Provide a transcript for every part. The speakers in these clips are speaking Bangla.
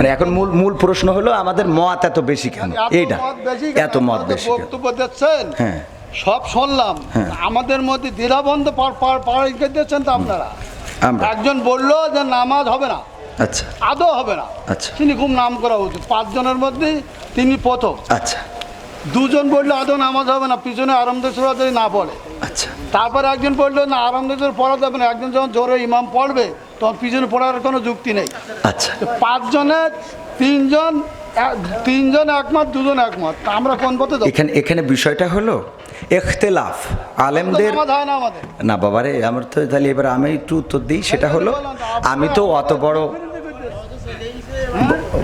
মানে এখন মূল মূল প্রশ্ন হলো আমাদের মত এত বেশি কেন? এত এইটা। এত মত বেশি বক্তব্য দিচ্ছেন। হ্যাঁ। সব শুনলাম। হ্যাঁ। আমাদের মধ্যে দ্বিধাবন্ধ পাড়ি দিচ্ছেন তো আপনারা। একজন বলল যে নামাজ হবে না। আচ্ছা। আদৌ হবে না। আচ্ছা। তিনি খুব নাম করা উচিত। পাঁচজনের মধ্যে তিনি প্রথম। আচ্ছা। দুজন বলল আদৌ নামাজ হবে না? পিছনে আরামদের যদি না পড়ে। তারপরে একজন বলল না আরামদের পড়া যাবে না। একজন যখন জোরে ইমাম পড়বে তখন পিছনে পড়ার কোনো যুক্তি নেই। আচ্ছা। তো পাঁচজনের তিনজন তিনজন একমত দুজন একমত। আমরা কোন পথে? এখানে এখানে বিষয়টা হলো এখতেলাফ আলেমদের না বাবারে আমার তো তাহলে এবার আমি একটু উত্তর দিই। সেটা হলো আমি তো অত বড়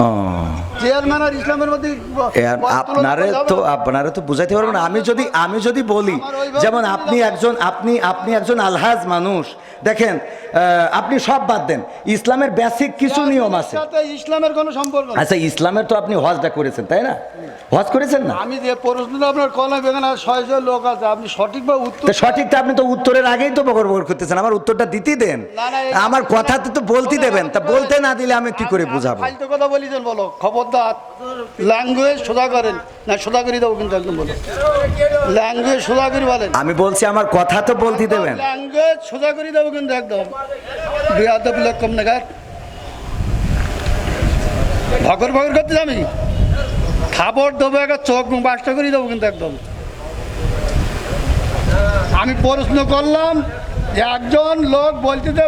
ও, চেয়ারম্যান আর ইসলামের আপনারে তো আপনারে তো বুঝাইতে পারব আমি যদি আমি যদি বলি যেমন আপনি একজন আপনি আপনি একজন আলহাজ মানুষ দেখেন আপনি সব বাদ দেন। ইসলামের বেসিক কিছু নিয়ম আছে। ইসলামের কোনো সম্পর্ক আচ্ছা ইসলামের তো আপনি হজটা করেছেন তাই না? হজ করেছেন না? আমি যে প্রশ্নটা আপনার কলম এখানে ছয় ছয় লোক আছে আপনি সঠিকভাবে উত্তর তো সঠিকটা আপনি তো উত্তরের আগেই তো বকর বকর করতেছেন। আমার উত্তরটা দিতে দেন। আমার কথা তো তো বলতে দেবেন। তা বলতে না দিলে আমি কি করে বুঝাবো? ফালতু কথা বলিছেন বলো খবরদার। ল্যাঙ্গুয়েজ সোজা করেন না সোজা করে দেবো কিন্তু একদম বলো। ল্যাঙ্গুয়েজ সোজা করে বলেন। আমি বলছি আমার কথা তো বলতে দেবেন। ল্যাঙ্গুয়েজ সোজা করে দেবো কিন্তু একদম। বিয়াদব লোক কম নাগাদ ভগর ভগর করতে আমি খাবার দেবো একটা চোখ বাসটা করে দেবো কিন্তু একদম। আমি প্রশ্ন করলাম যে একজন লোক বলতে যে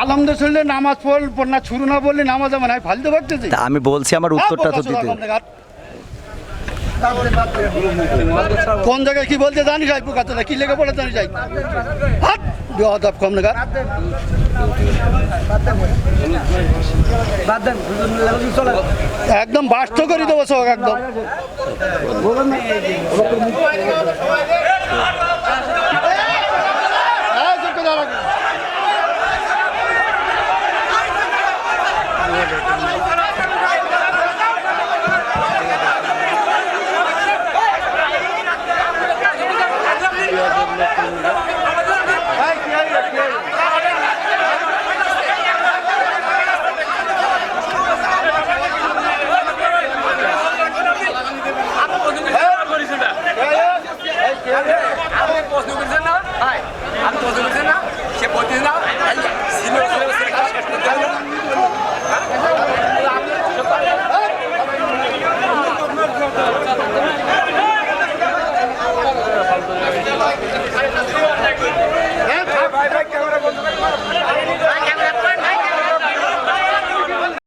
আলমদে শুনলে নামাজ পড়ল না শুরু না বললে নামাজ আমি ফালতু তা আমি বলছি আমার উত্তরটা তো দিতে। কোন জায়গায় কি বলতে জানি যাই পোকাতে কি লেগে পড়ে জানি যাই। হাত কম একদম বাস্ত করে দেবো সব একদম।